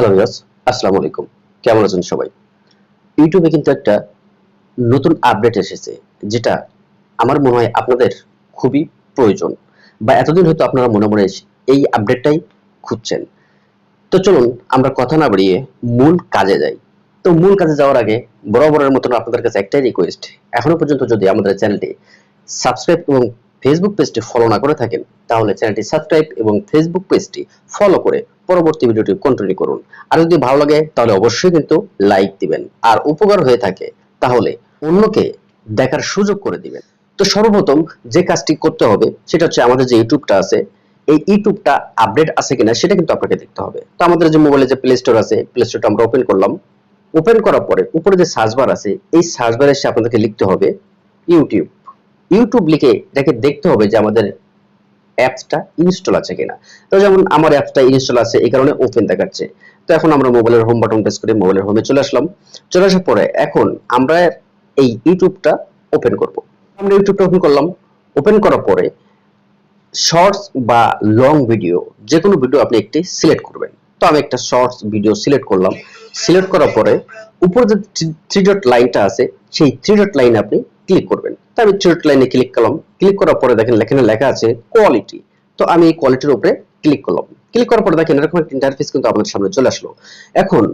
Hello viewers আসসালামু আলাইকুম। কেমন আছেন সবাই? ইউটিউবে কিন্তু একটা নতুন আপডেট এসেছে, যেটা আমার মনে হয় আপনাদের খুবই প্রয়োজন বা এতদিন হয়তো আপনারা মনে মনে এই আপডেটটাই খুঁজছেন। তো চলুন, আমরা কথা না বাড়িয়ে মূল কাজে যাই। তো মূল কাজে যাওয়ার আগে বরাবরের মতন আপনাদের কাছে একটাই রিকোয়েস্ট এখনও পর্যন্ত যদি আমাদের চ্যানেলটি সাবস্ক্রাইব এবং ফেসবুক পেজটি ফলো না করে থাকেন, তাহলে চ্যানেলটি সাবস্ক্রাইব এবং ফেসবুক পেজটি ফলো করে পরবর্তী ভিডিওটি কন্টিনিউ করুন। আর যদি ভালো লাগে, তাহলে অবশ্যই কিন্তু লাইক দিবেন। আর উপকার হয়ে থাকে, তাহলে অন্যকে দেখার সুযোগ করে দিবেন। তো সর্বপ্রথম যে কাজটি করতে হবে, সেটা হচ্ছে আমাদের যে ইউটিউবটা আছে, এই ইউটিউবটা আপডেট আছে কিনা, সেটা কিন্তু আপনাকে দেখতে হবে। তো আমাদের যে মোবাইলে যে প্লে স্টোর আছে প্লে স্টোরটা আমরা ওপেন করলাম। ওপেন করার পরে উপরে যে সার্চ বার আছে, এই সার্চ বারে এসে আপনাদেরকে লিখতে হবে ইউটিউব ইউটিউব লিখে এটাকে দেখতে হবে যে আমাদের অ্যাপসটা ইনস্টল আছে কিনা। তো যেমন আমার অ্যাপসটা ইনস্টল আছে, এই কারণে ওপেন দেখাচ্ছে। তো এখন আমরা মোবাইলের হোম বাটন প্রেস করে মোবাইলের হোমে চলে আসলাম। চলে আসার পরে এখন আমরা এই ইউটিউবটা ওপেন করব। আমরা ইউটিউবটা ওপেন করলাম। ওপেন করার পরে শর্টস বা লং ভিডিও যে কোনো ভিডিও আপনি একটি সিলেক্ট করবেন। তো আমি একটা শর্টস ভিডিও সিলেক্ট করলাম। সিলেক্ট করার পরে উপরে যে থ্রি ডট লাইনটা আছে, সেই থ্রি ডট লাইনে আপনি ক্লিক করবেন তো আমি থ্রি লাইনে ক্লিক করলাম। ক্লিক করার পরে দেখেন এখানে লেখা আছে কোয়ালিটি তো আমি এই কোয়ালিটির উপরে ক্লিক করলাম। ক্লিক করার পরে দেখেন এরকম একটা ইন্টারফেস কিন্তু আপনাদের সামনে চলে আসলো। এখন,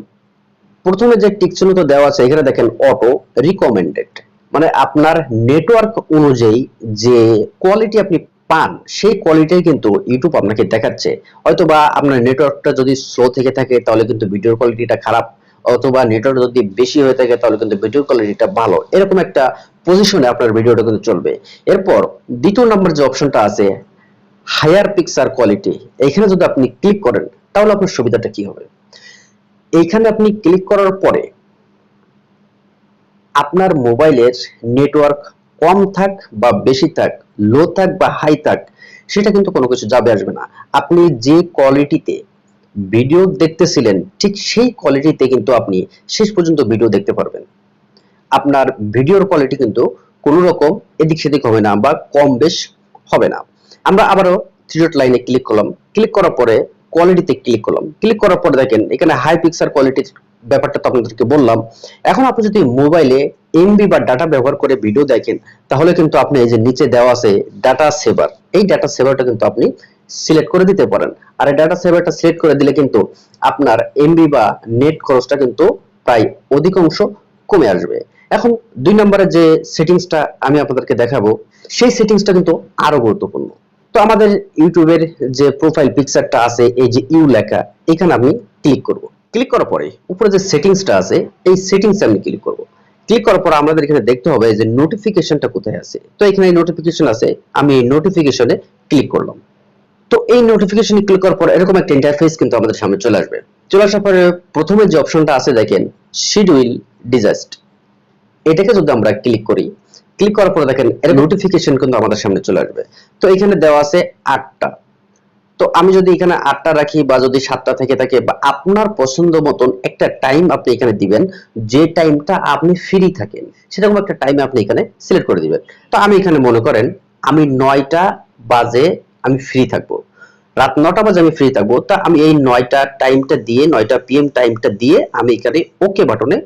প্রথমে যে টিক চিহ্নটা দেওয়া আছে, এখানে দেখেন অটো রিকমেন্ডেড মানে আপনার নেটওয়ার্ক অনুযায়ী যে কোয়ালিটি আপনি পান, সেই কোয়ালিটি কিন্তু ইউটিউব আপনাকে দেখাচ্ছে। হয়তোবা আপনার নেটওয়ার্কটা যদি স্লো থেকে থাকে, তাহলে কিন্তু ভিডিওর কোয়ালিটিটা খারাপ। অথবা নেটওয়ার্ক যদি বেশি হয়ে থাকে, তাহলে কিন্তু ভিডিও কোয়ালিটিটা ভালো। এরকম একটা পজিশনে আপনার ভিডিওটা কিন্তু চলবে। এরপর দ্বিতীয় নম্বর যে অপশনটা আছে হায়ার পিকচার কোয়ালিটি এখানে যদি আপনি ক্লিক করেন, তাহলে আপনার সুবিধাটা কি হবে? এইখানে আপনি ক্লিক করার পরে আপনার মোবাইলের নেটওয়ার্ক কম থাক বা বেশি থাক লো থাক বা হাই থাক, সেটা কিন্তু কোনো কিছু যাবে আসবে না। আপনি যে কোয়ালিটিতে ভিডিও দেখতেছিলেন, ঠিক সেই কোয়ালিটিতে কিন্তু আপনি শেষ পর্যন্ত ভিডিও দেখতে পারবেন। আপনার ভিডিওর কোয়ালিটি কিন্তু কোনো রকম এদিক সেদিক হবে না বা কম বেশ হবে না। আমরা আবারও থ্রি ডট লাইনে ক্লিক করলাম। ক্লিক করার পরে কোয়ালিটিতে ক্লিক করলাম। ক্লিক করার পরে দেখেন, এখানে হাই পিকচার কোয়ালিটির ব্যাপারটা তো আপনাদেরকে বললাম। এখন আপনি যদি মোবাইলে এমবি বা ডাটা ব্যবহার করে ভিডিও দেখেন, তাহলে কিন্তু আপনি এই যে নিচে দেওয়া আছে ডাটা সেভার এই ডাটা সেভারটা কিন্তু আপনি সিলেক্ট করে দিতে পারেন। আর এই ডাটা সেভারটা সিলেক্ট করে দিলে কিন্তু আপনার এমবি বা নেট খরচটা কিন্তু প্রায় অধিকাংশ কমে আসবে। এখন দুই নম্বরে যে সেটিংসটা আমি আপনাদেরকে দেখাবো, সেই সেটিংসটা কিন্তু আরও গুরুত্বপূর্ণ। তো আমাদের ইউটিউবের যে প্রোফাইল পিকচারটা আছে, এই যে ইউ লেখা, এখানে আমি ক্লিক করব। ক্লিক করার পরে উপরে যে সেটিংসটা আছে, এই সেটিংসে আমি ক্লিক করব। ক্লিক করার পর আমাদের এখানে দেখতে হবে যে নোটিফিকেশনটা কোথায় আছে। তো এখানে নোটিফিকেশন আছে, আমি নোটিফিকেশনে ক্লিক করলাম। তো এই নোটিফিকেশনে ক্লিক করার পর এরকম একটা ইন্টারফেস কিন্তু আমাদের সামনে চলে আসবে। চলে আসার পরে প্রথমে যে অপশনটা আছে, দেখেন শিডিউল ডিজাস্ট এটাকে যদি আমরা ক্লিক করি ক্লিক করার পরে দেখেন, এর নোটিফিকেশন কিন্তু আমাদের সামনে চলে আসবে। তো এখানে দেওয়া আছে আটটা। তো আমি যদি এখানে আটটা রাখি বা যদি সাতটা থেকে থাকে বা আপনার পছন্দ মতন একটা টাইম আপনি এখানে দিবেন, যে টাইমটা আপনি ফ্রি থাকেন, সেরকম একটা টাইম আপনি এখানে সিলেক্ট করে দিবেন। তো আমি এখানে মনে করেন, আমি নয়টা বাজে আমি ফ্রি থাকব। রাত নটা বাজে আমি ফ্রি থাকব। তা আমি এই নয়টা টাইমটা দিয়ে, নয়টা পিএম টাইমটা দিয়ে আমি এখানে ওকে বাটনে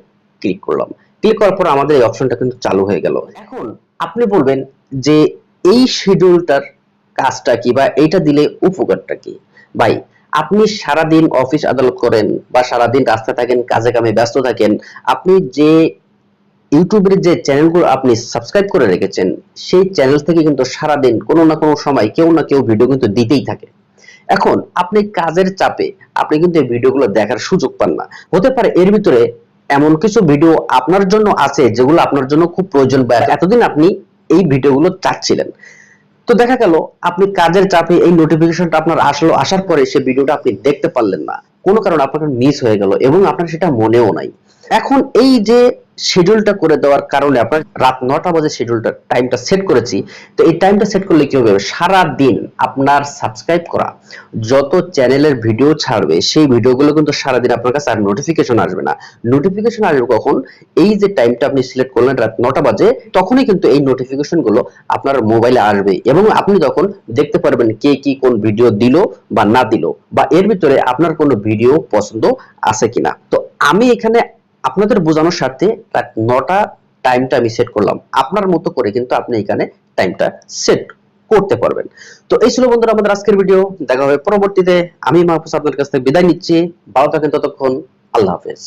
ক্লিক করলাম। ক্লিক করার পর আমাদের এই অপশনটা কিন্তু চালু হয়ে গেল। এখন আপনি বলবেন যে এই শিডিউলটার কাজটা কি বা এইটা দিলে উপকারটা কি? ভাই, আপনি সারাদিন অফিস আদালত করেন বা সারাদিন রাস্তায় থাকেন, কাজে কামে ব্যস্ত থাকেন, আপনি যে ইউটিউবের যে চ্যানেলগুলো আপনি সাবস্ক্রাইব করে রেখেছেন, সেই চ্যানেল থেকে কিন্তু সারাদিন কোনো না কোনো সময় কেউ না কেউ ভিডিও কিন্তু দিতেই থাকে। এখন আপনি কাজের চাপে আপনি কিন্তু এই ভিডিওগুলো দেখার সুযোগ পান না। হতে পারে এর ভিতরে এমন কিছু ভিডিও আপনার জন্য আছে যেগুলো আপনার জন্য খুব প্রয়োজন বা এতদিন আপনি এই ভিডিওগুলো চাচ্ছিলেন। তো দেখা গেল, আপনি কাজের চাপে এই নোটিফিকেশনটা আপনার আসলো, আসার পরে সেই ভিডিওটা আপনি দেখতে পারলেন না। কোনো কারণে আপনার মিস হয়ে গেল এবং আপনার সেটা মনেও নাই। এখন এই যে শিডিউলটা করে দেওয়ার কারণে আপনার রাত নটা বাজে শিডিউলটা টাইমটা সেট করেছি, তো এই টাইমটা সেট করলে কি হবে? সারা দিন আপনার সাবস্ক্রাইব করা, যত চ্যানেলের ভিডিও ছাড়বে, সেই ভিডিওগুলো কিন্তু সারাদিন আপনার কাছে আর নোটিফিকেশন আসবে না। নোটিফিকেশন আসবে কখন? এই যে টাইমটা আপনি সিলেক্ট করলেন রাত নটা বাজে, তখনই কিন্তু এই নোটিফিকেশনগুলো আপনার মোবাইলে আসবে এবং আপনি তখন দেখতে পারবেন কে কি কোন ভিডিও দিল বা না দিল, বা এর ভিতরে আপনার কোনো ভিডিও পছন্দ আছে কিনা। তো আমি এখানে আপনাদের বোঝানোর স্বার্থে রাত নটা টাইমটা আমি সেট করলাম। আপনার মতো করে কিন্তু আপনি এখানে টাইমটা সেট করতে পারবেন। তো এই ছিল বন্ধুরা আমাদের আজকের ভিডিও দেখা হবে পরবর্তীতে। আমি মাহফুজ আপনার কাছ থেকে বিদায় নিচ্ছি। ভালো থাকেন ততক্ষণ। আল্লাহ হাফেজ।